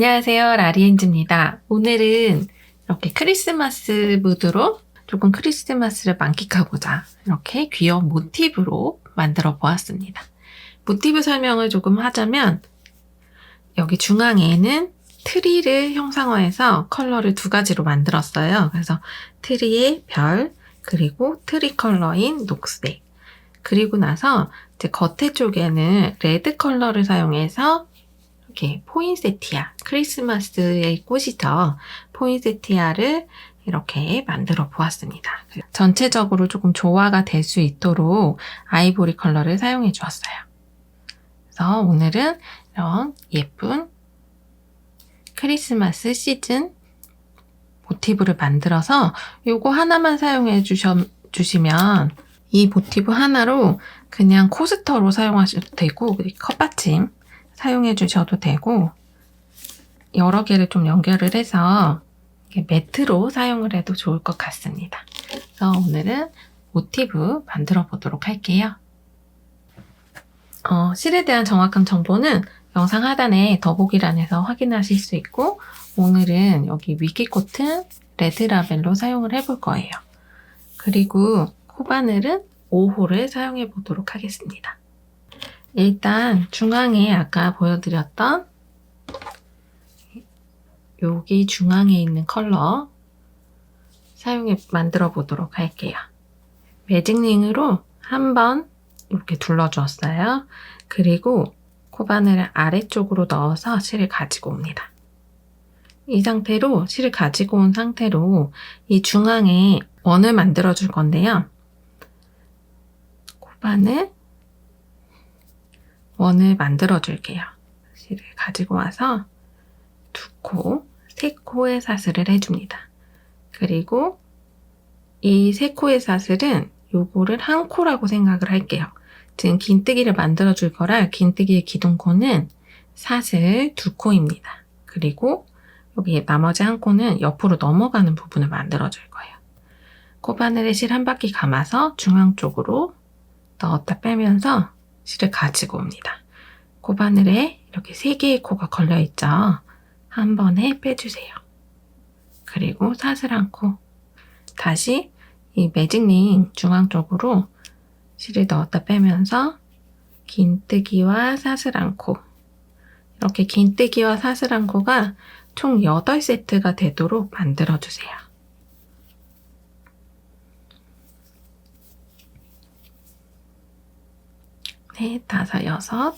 안녕하세요. 라리엔즈입니다. 오늘은 이렇게 크리스마스 무드로 조금 크리스마스를 만끽하고자 이렇게 귀여운 모티브로 만들어 보았습니다. 모티브 설명을 조금 하자면 여기 중앙에는 트리를 형상화해서 컬러를 두 가지로 만들었어요. 그래서 트리의 별, 그리고 트리 컬러인 녹색. 그리고 나서 이제 겉에 쪽에는 레드 컬러를 사용해서 이렇게 포인세티아, 크리스마스의 꽃이죠. 포인세티아를 이렇게 만들어 보았습니다. 전체적으로 조금 조화가 될 수 있도록 아이보리 컬러를 사용해 주었어요. 그래서 오늘은 이런 예쁜 크리스마스 시즌 모티브를 만들어서 이거 하나만 사용해 주셔, 주시면 이 모티브 하나로 그냥 코스터로 사용하셔도 되고 컵받침 사용해 주셔도 되고 여러 개를 좀 연결을 해서 매트로 사용을 해도 좋을 것 같습니다. 그래서 오늘은 모티브 만들어 보도록 할게요. 어, 실에 대한 정확한 정보는 영상 하단에 더보기란에서 확인하실 수 있고 오늘은 여기 위키 코튼 레드 라벨로 사용을 해볼 거예요. 그리고 코바늘은 5호를 사용해 보도록 하겠습니다. 일단 중앙에 아까 보여드렸던 여기 중앙에 있는 컬러 사용해 만들어 보도록 할게요. 매직링으로 한번 이렇게 둘러주었어요. 그리고 코바늘을 아래쪽으로 넣어서 실을 가지고 옵니다. 이 상태로 실을 가지고 온 상태로 이 중앙에 원을 만들어 줄 건데요. 코바늘 원을 만들어 줄게요. 실을 가지고 와서 두 코, 세 코의 사슬을 해줍니다. 그리고 이 세 코의 사슬은 요거를 한 코라고 생각을 할게요. 지금 긴뜨기를 만들어 줄 거라 긴뜨기의 기둥코는 사슬 두 코입니다. 그리고 여기 나머지 한 코는 옆으로 넘어가는 부분을 만들어 줄 거예요. 코바늘에 실 한 바퀴 감아서 중앙 쪽으로 넣었다 빼면서 실을 가지고 옵니다. 코바늘에 이렇게 세 개의 코가 걸려 있죠. 한 번에 빼주세요. 그리고 사슬 한 코. 다시 이 매직링 중앙 쪽으로 실을 넣었다 빼면서 긴뜨기와 사슬 한 코. 이렇게 긴뜨기와 사슬 한 코가 총 8세트가 되도록 만들어주세요. 네, 다섯, 여섯,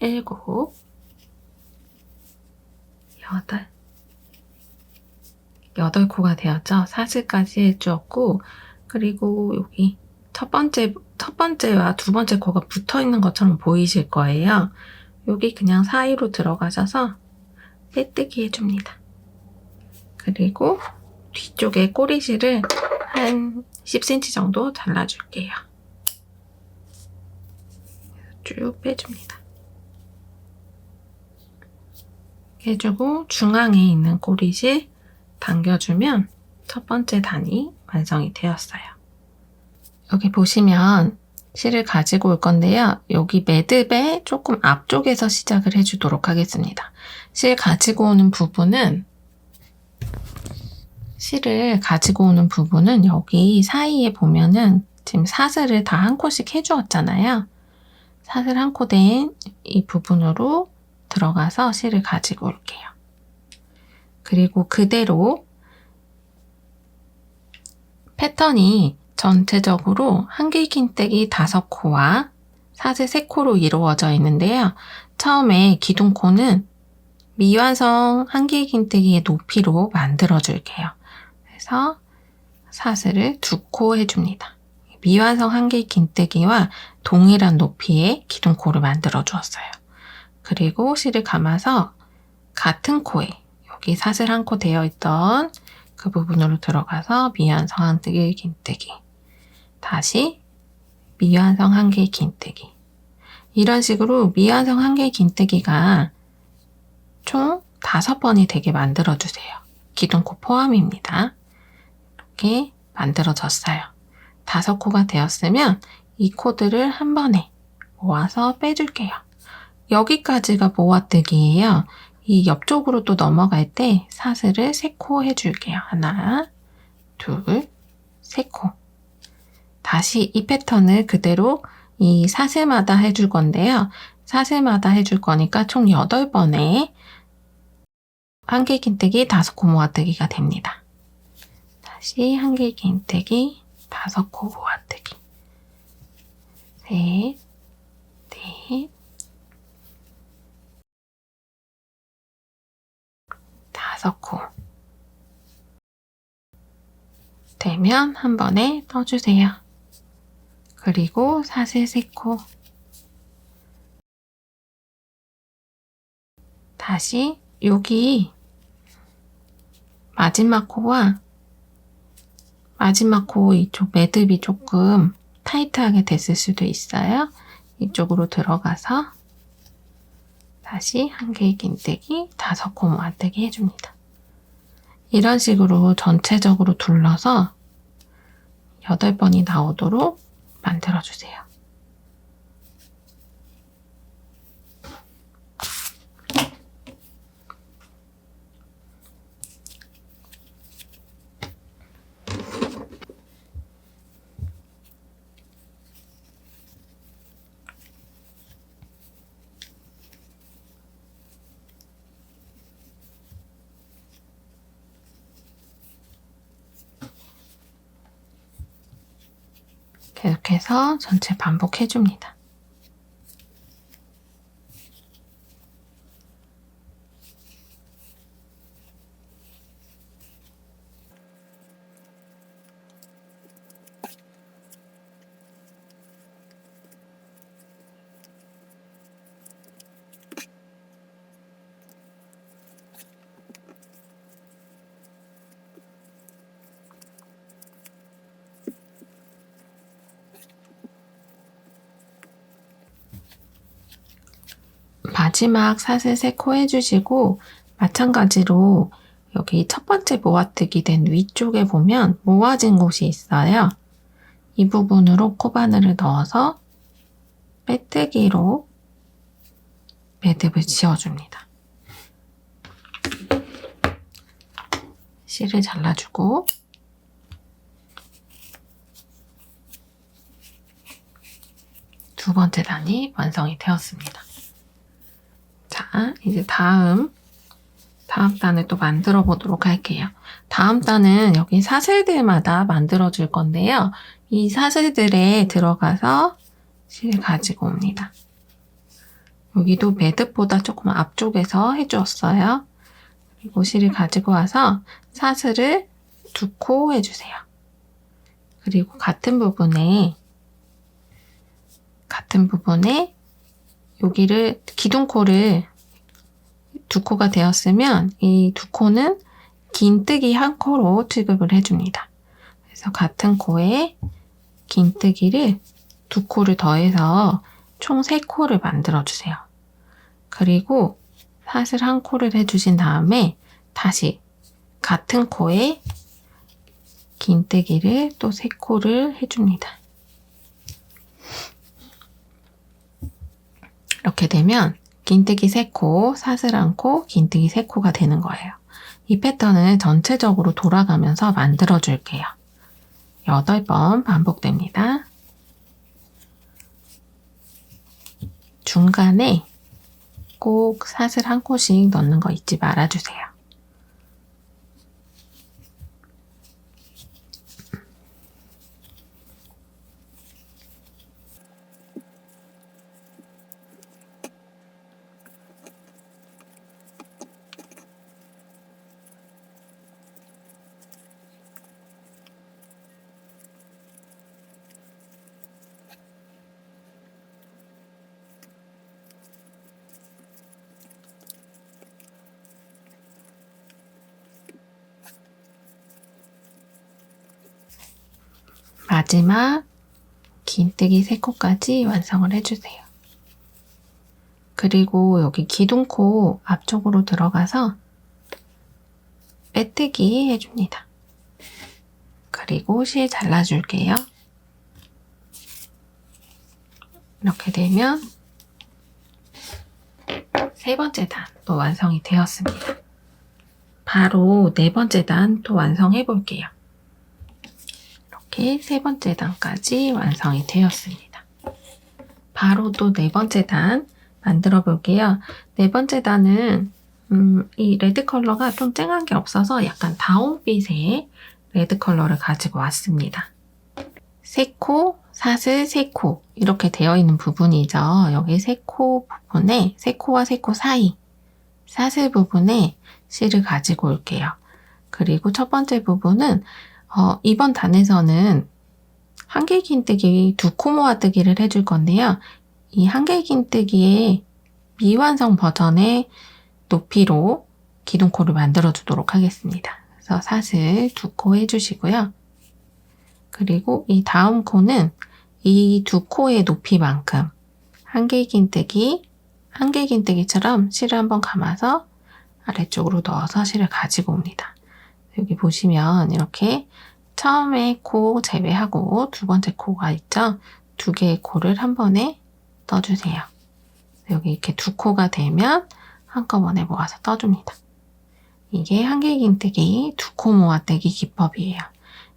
일곱, 여덟, 여덟 코가 되었죠. 사슬까지 해주었고, 그리고 여기 첫 번째, 첫 번째와 두 번째 코가 붙어 있는 것처럼 보이실 거예요. 여기 그냥 사이로 들어가셔서 빼뜨기 해줍니다. 그리고 뒤쪽에 꼬리실을 한 10cm 정도 잘라줄게요. 쭉 빼줍니다. 해주고 중앙에 있는 꼬리실 당겨주면 첫 번째 단이 완성이 되었어요. 여기 보시면 실을 가지고 올 건데요. 여기 매듭의 조금 앞쪽에서 시작을 해주도록 하겠습니다. 실 가지고 오는 부분은 실을 가지고 오는 부분은 여기 사이에 보면은 지금 사슬을 다 한 코씩 해주었잖아요. 사슬 한 코 된 이 부분으로 들어가서 실을 가지고 올게요. 그리고 그대로 패턴이 전체적으로 한길긴뜨기 5코와 사슬 3코로 이루어져 있는데요. 처음에 기둥코는 미완성 한길긴뜨기의 높이로 만들어 줄게요. 그래서 사슬을 2코 해줍니다. 미완성 한길 긴뜨기와 동일한 높이의 기둥코를 만들어 주었어요. 그리고 실을 감아서 같은 코에 여기 사슬 한 코 되어 있던 그 부분으로 들어가서 미완성 한길 긴뜨기 다시 미완성 한길 긴뜨기 이런 식으로 미완성 한길 긴뜨기가 총 다섯 번이 되게 만들어 주세요. 기둥코 포함입니다. 이렇게 만들어졌어요. 다섯 코가 되었으면 이 코드를 한 번에 모아서 빼줄게요. 여기까지가 모아뜨기예요. 이 옆쪽으로 또 넘어갈 때 사슬을 세 코 해줄게요. 하나, 둘, 세 코. 다시 이 패턴을 그대로 이 사슬마다 해줄 건데요. 사슬마다 해줄 거니까 총 8번에 한개 긴뜨기, 다섯 코 모아뜨기가 됩니다. 다시 한 개 긴뜨기, 다섯 코 모아뜨기. 셋, 넷, 다섯 코. 되면 한 번에 떠주세요. 그리고 사슬 세 코. 다시 여기 마지막 코와 마지막 코 이쪽 매듭이 조금 타이트하게 됐을 수도 있어요. 이쪽으로 들어가서 다시 한 개의 긴뜨기, 다섯 코 모아뜨기 해줍니다. 이런 식으로 전체적으로 둘러서 8번이 나오도록 만들어주세요. 계속해서 전체 반복해줍니다. 마지막 사슬 세코 해주시고 마찬가지로 여기 첫 번째 모아뜨기 된 위쪽에 보면 모아진 곳이 있어요. 이 부분으로 코바늘을 넣어서 빼뜨기로 매듭을 지어줍니다. 실을 잘라주고 두 번째 단이 완성이 되었습니다. 자, 이제 다음, 다음 단을 또 만들어 보도록 할게요. 다음 단은 여기 사슬들마다 만들어 줄 건데요. 이 사슬들에 들어가서 실을 가지고 옵니다. 여기도 매듭보다 조금 앞쪽에서 해주었어요. 그리고 실을 가지고 와서 사슬을 두 코 해주세요. 그리고 같은 부분에 같은 부분에 여기를 기둥코를 두 코가 되었으면 이 두 코는 긴뜨기 한 코로 취급을 해줍니다. 그래서 같은 코에 긴뜨기를 두 코를 더해서 총 세 코를 만들어 주세요. 그리고 사슬 한 코를 해주신 다음에 다시 같은 코에 긴뜨기를 또 세 코를 해줍니다. 이렇게 되면 긴뜨기 3코, 사슬 1코, 긴뜨기 3코가 되는 거예요. 이 패턴을 전체적으로 돌아가면서 만들어 줄게요. 8번 반복됩니다. 중간에 꼭 사슬 한 코씩 넣는 거 잊지 말아주세요. 마지막 긴뜨기 3코까지 완성을 해주세요. 그리고 여기 기둥코 앞쪽으로 들어가서 빼뜨기 해줍니다. 그리고 실 잘라줄게요. 이렇게 되면 세 번째 단도 완성이 되었습니다. 바로 네 번째 단 또 완성해 볼게요. 이렇게 세 번째 단까지 완성이 되었습니다. 바로 또 네 번째 단 만들어 볼게요. 네 번째 단은 음, 이 레드 컬러가 좀 쨍한 게 없어서 약간 다운빛의 레드 컬러를 가지고 왔습니다. 세 코, 사슬, 세코 이렇게 되어 있는 부분이죠. 여기 세코 부분에 세 코와 세코 사이 사슬 부분에 실을 가지고 올게요. 그리고 첫 번째 부분은 어, 이번 단에서는 한길긴뜨기 두 코 모아뜨기를 해줄 건데요. 이 한길긴뜨기의 미완성 버전의 높이로 기둥코를 만들어 주도록 하겠습니다. 그래서 사슬 두 코 해주시고요. 그리고 이 다음 코는 이 두 코의 높이만큼 한길긴뜨기, 한길긴뜨기처럼 실을 한번 감아서 아래쪽으로 넣어서 실을 가지고 옵니다. 여기 보시면 이렇게 처음에 코 제외하고 두 번째 코가 있죠? 두 개의 코를 한 번에 떠주세요. 여기 이렇게 두 코가 되면 한꺼번에 모아서 떠줍니다. 이게 한길긴뜨기 두 코 모아뜨기 기법이에요.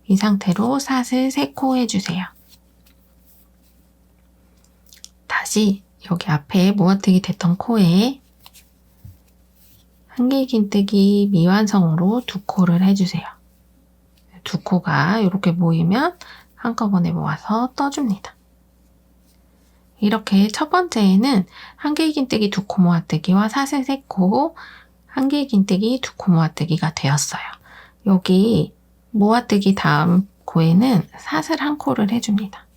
이 상태로 사슬 세 코 해주세요. 다시 여기 앞에 모아뜨기 됐던 코에 한길긴뜨기 미완성으로 두 코를 해주세요. 두 코가 이렇게 모이면 한꺼번에 모아서 떠줍니다. 이렇게 첫 번째에는 한길긴뜨기 두 코 모아뜨기와 사슬 세 코, 한길긴뜨기 두 코 모아뜨기가 되었어요. 여기 모아뜨기 다음 코에는 사슬 한 코를 해줍니다.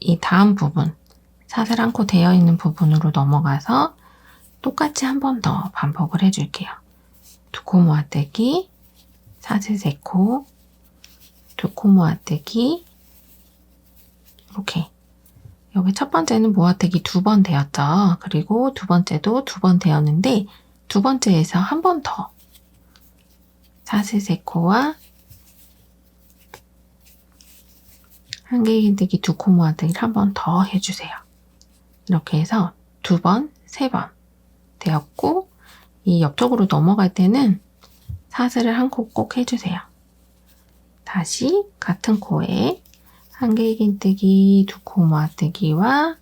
이 다음 부분, 사슬 한 코 되어 있는 부분으로 넘어가서 똑같이 한 번 더 반복을 해줄게요. 두 코 모아뜨기, 사슬 세 코, 두 코 모아뜨기, 이렇게. 여기 첫 번째는 모아뜨기 두 번 되었죠. 그리고 두 번째도 두 번 되었는데, 두 번째에서 한 번 더. 사슬 세 코와 한길긴뜨기 두 코 모아뜨기를 한 번 더 해주세요. 이렇게 해서 두 번, 세 번. 되었고 이 옆쪽으로 넘어갈 때는 사슬을 한 코 꼭 해주세요. 다시 같은 코에 한길긴뜨기 두 코 모아뜨기와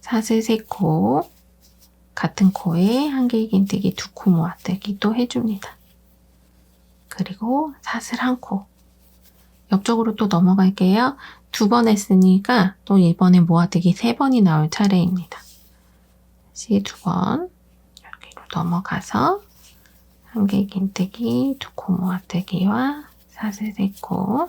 사슬 세 코 같은 코에 한길긴뜨기 두 코 모아뜨기 또 해줍니다. 그리고 사슬 한 코. 옆쪽으로 또 넘어갈게요. 두 번 했으니까 또 이번에 모아뜨기 세 번이 나올 차례입니다. 다시 두번 여기로 넘어가서 한길긴뜨기, 두 코 모아뜨기와 사슬 세 코.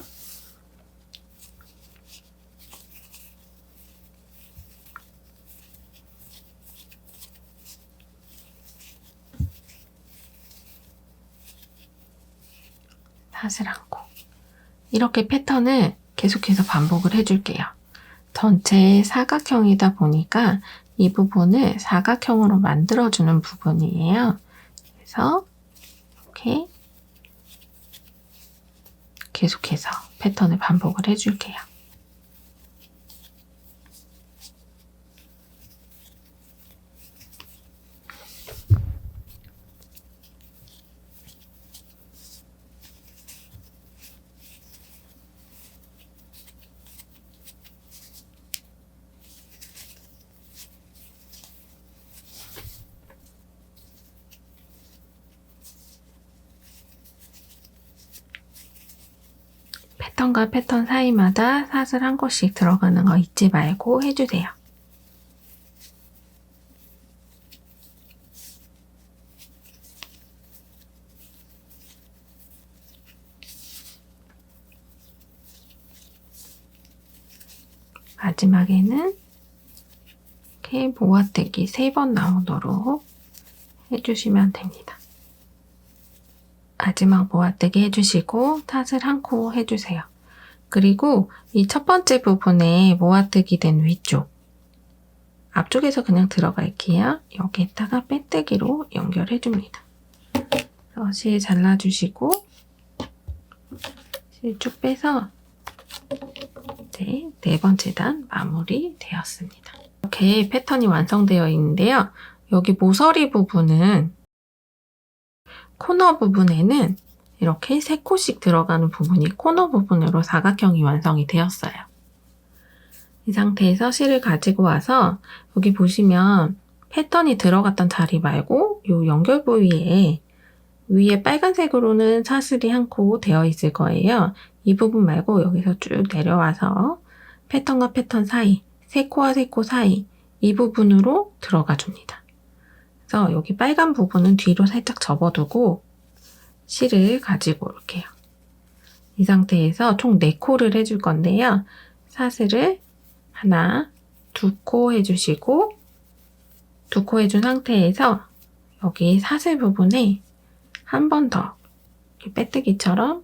사슬 한 코. 이렇게 패턴을 계속해서 반복을 해줄게요. 전체 사각형이다 보니까 이 부분을 사각형으로 만들어주는 부분이에요. 그래서 이렇게 계속해서 패턴을 반복을 해줄게요. 패턴과 패턴 사이마다 사슬 한 곳씩 들어가는 거 잊지 말고 해주세요. 마지막에는 이렇게 모아뜨기 세번 나오도록 해주시면 됩니다. 마지막 모아뜨기 해주시고 탓을 한 코 해주세요. 그리고 이 첫 번째 부분에 모아뜨기 된 위쪽 앞쪽에서 그냥 들어갈게요. 여기에다가 빼뜨기로 연결해줍니다. 실 잘라주시고 실쭉 빼서 이제 네 번째 단 마무리 되었습니다. 이렇게 패턴이 완성되어 있는데요. 여기 모서리 부분은 코너 부분에는 이렇게 세 코씩 들어가는 부분이 코너 부분으로 사각형이 완성이 되었어요. 이 상태에서 실을 가지고 와서 여기 보시면 패턴이 들어갔던 자리 말고 이 연결 부위에 위에 빨간색으로는 사슬이 한 코 되어 있을 거예요. 이 부분 말고 여기서 쭉 내려와서 패턴과 패턴 사이, 세 코와 세 코 사이 이 부분으로 들어가 줍니다. 그래서 여기 빨간 부분은 뒤로 살짝 접어두고 실을 가지고 올게요. 이 상태에서 총 4코를 해줄 건데요. 사슬을 하나, 두 코 해주시고 두 코 해준 상태에서 여기 사슬 부분에 한 번 더 빼뜨기처럼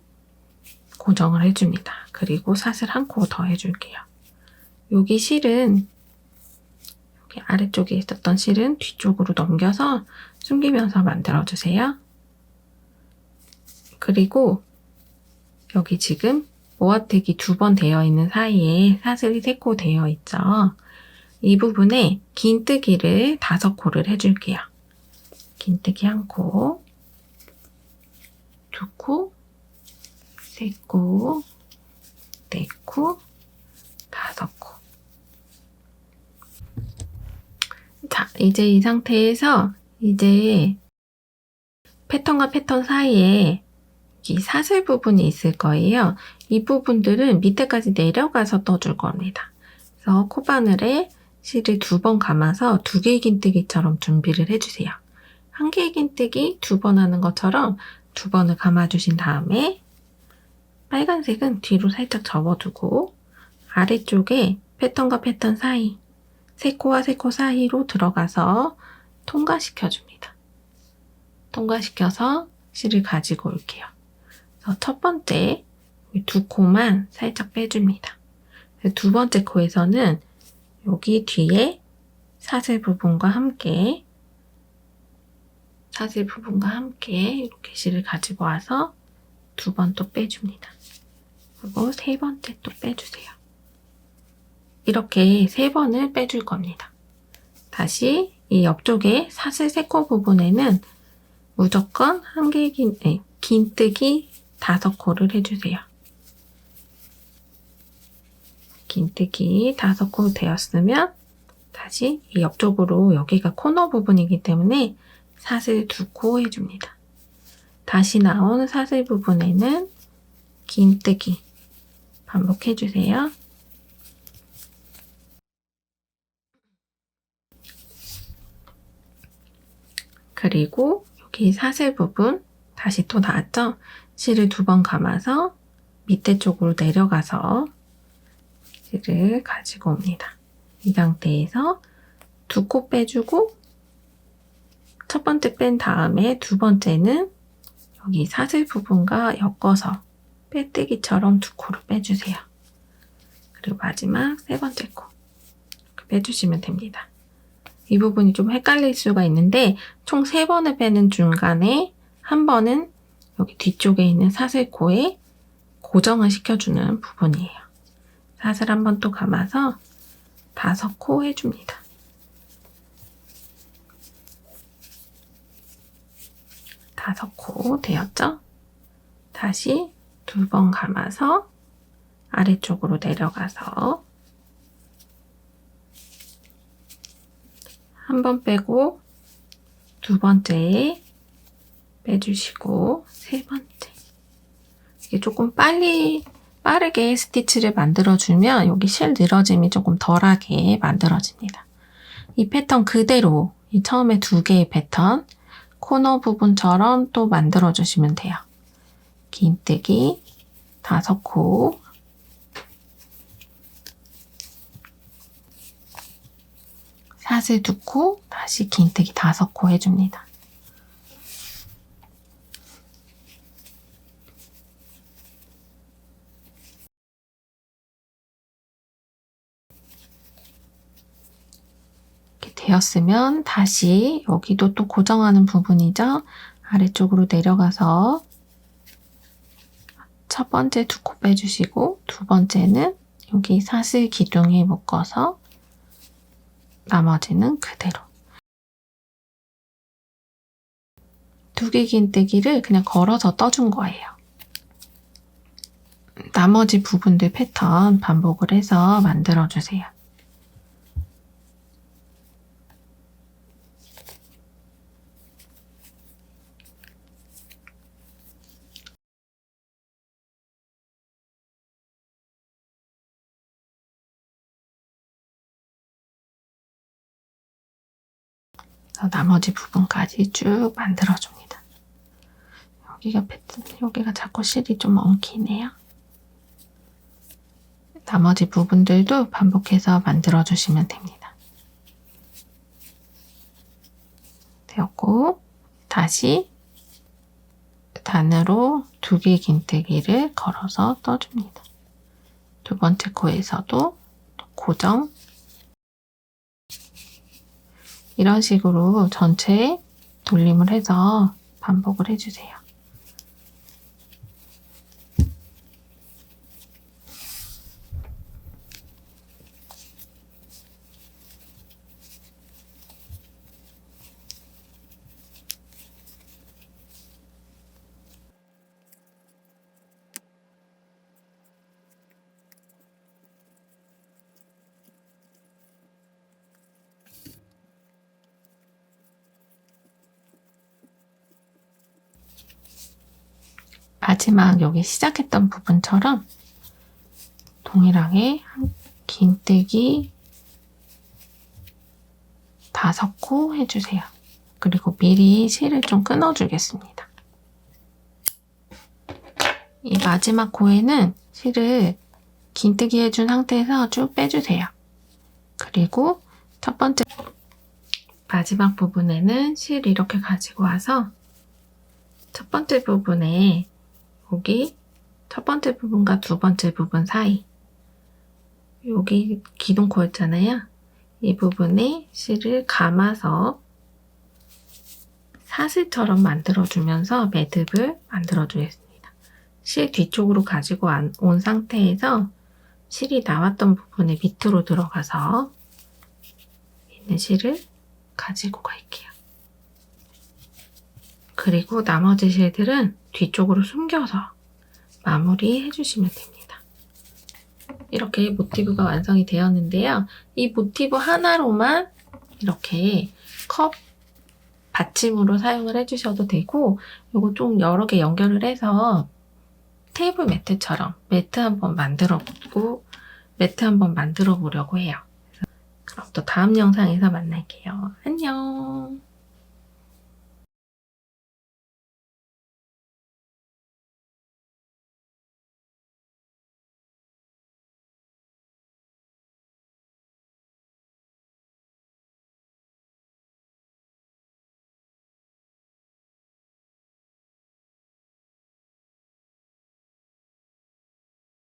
고정을 해줍니다. 그리고 사슬 한 코 더 해줄게요. 여기 실은 아래쪽에 있었던 실은 뒤쪽으로 넘겨서 숨기면서 만들어주세요. 그리고 여기 지금 모아뜨기 두번 되어 있는 사이에 사슬이 세 코 되어 있죠. 이 부분에 긴 뜨기를 다섯 코를 해줄게요. 긴 뜨기 한 코, 두 코, 세 코, 네 코, 다섯 코. 자, 이제 이 상태에서 이제 패턴과 패턴 사이에 이 사슬 부분이 있을 거예요. 이 부분들은 밑에까지 내려가서 떠줄 겁니다. 그래서 코바늘에 실을 두 번 감아서 두 개의 긴뜨기처럼 준비를 해주세요. 한 개의 긴뜨기 두 번 하는 것처럼 두 번을 감아주신 다음에 빨간색은 뒤로 살짝 접어두고 아래쪽에 패턴과 패턴 사이 세 코와 세코 사이로 들어가서 통과시켜 줍니다. 통과시켜서 실을 가지고 올게요. 첫 번째 두 코만 살짝 빼줍니다. 두 번째 코에서는 여기 뒤에 사슬 부분과 함께 사슬 부분과 함께 이렇게 실을 가지고 와서 두 번 또 빼줍니다. 그리고 세 번째 또 빼주세요. 이렇게 세 번을 빼줄 겁니다. 다시 이 옆쪽에 사슬 세코 부분에는 무조건 한 개 긴, 네, 긴뜨기 다섯 코를 해주세요. 긴뜨기 다섯 코 되었으면 다시 이 옆쪽으로 여기가 코너 부분이기 때문에 사슬 두 코 해줍니다. 다시 나온 사슬 부분에는 긴뜨기 반복해주세요. 그리고 여기 사슬 부분 다시 또 나왔죠? 실을 두 번 감아서 밑에 쪽으로 내려가서 실을 가지고 옵니다. 이 상태에서 두 코 빼주고 첫 번째 뺀 다음에 두 번째는 여기 사슬 부분과 엮어서 빼뜨기처럼 두 코를 빼주세요. 그리고 마지막 세 번째 코 빼주시면 됩니다. 이 부분이 좀 헷갈릴 수가 있는데 총세 번을 빼는 중간에 한 번은 여기 뒤쪽에 있는 사슬코에 고정을 시켜주는 부분이에요. 사슬 한 번 또 감아서 다섯 코 해줍니다. 다섯 코 되었죠? 다시 두 번 감아서 아래쪽으로 내려가서 한 번 빼고 두 번째에 빼주시고 세 번째 이게 조금 빨리 빠르게 스티치를 만들어주면 여기 실 늘어짐이 조금 덜하게 만들어집니다. 이 패턴 그대로 이 처음에 두 개의 패턴 코너 부분처럼 또 만들어주시면 돼요. 긴뜨기 다섯 코 사슬 두 코, 다시 긴뜨기 다섯 코 해줍니다. 이렇게 되었으면 다시 여기도 또 고정하는 부분이죠. 아래쪽으로 내려가서 첫 번째 두 코 빼주시고 두 번째는 여기 사슬 기둥에 묶어서 나머지는 그대로. 두 개 긴 뜨기를 그냥 걸어서 떠준 거예요. 나머지 부분들 패턴 반복을 해서 만들어주세요. 나머지 부분까지 쭉 만들어줍니다. 여기가 패턴, 여기가 자꾸 실이 좀 엉키네요. 나머지 부분들도 반복해서 만들어주시면 됩니다. 되었고, 다시 단으로 두 개 긴뜨기를 걸어서 떠줍니다. 두 번째 코에서도 고정 이런 식으로 전체에 돌림을 해서 반복을 해주세요. 마지막 여기 시작했던 부분처럼 동일하게 한 긴뜨기 다섯 코 해주세요. 그리고 미리 실을 좀 끊어주겠습니다. 이 마지막 코에는 실을 긴뜨기 해준 상태에서 쭉 빼주세요. 그리고 첫 번째 마지막 부분에는 실 이렇게 가지고 와서 첫 번째 부분에 여기 첫 번째 부분과 두 번째 부분 사이 여기 기둥코였잖아요. 이 부분에 실을 감아서 사슬처럼 만들어주면서 매듭을 만들어주겠습니다. 실 뒤쪽으로 가지고 안- 온 상태에서 실이 나왔던 부분에 밑으로 들어가서 있는 실을 가지고 갈게요. 그리고 나머지 실들은 뒤쪽으로 숨겨서 마무리 해 주시면 됩니다. 이렇게 모티브가 완성이 되었는데요. 이 모티브 하나로만 이렇게 컵 받침으로 사용을 해주셔도 되고 이거 좀 여러 개 연결을 해서 테이블 매트처럼 매트 한번 만들어 보고 매트 한번 만들어 보려고 해요. 그럼 또 다음 영상에서 만날게요. 안녕.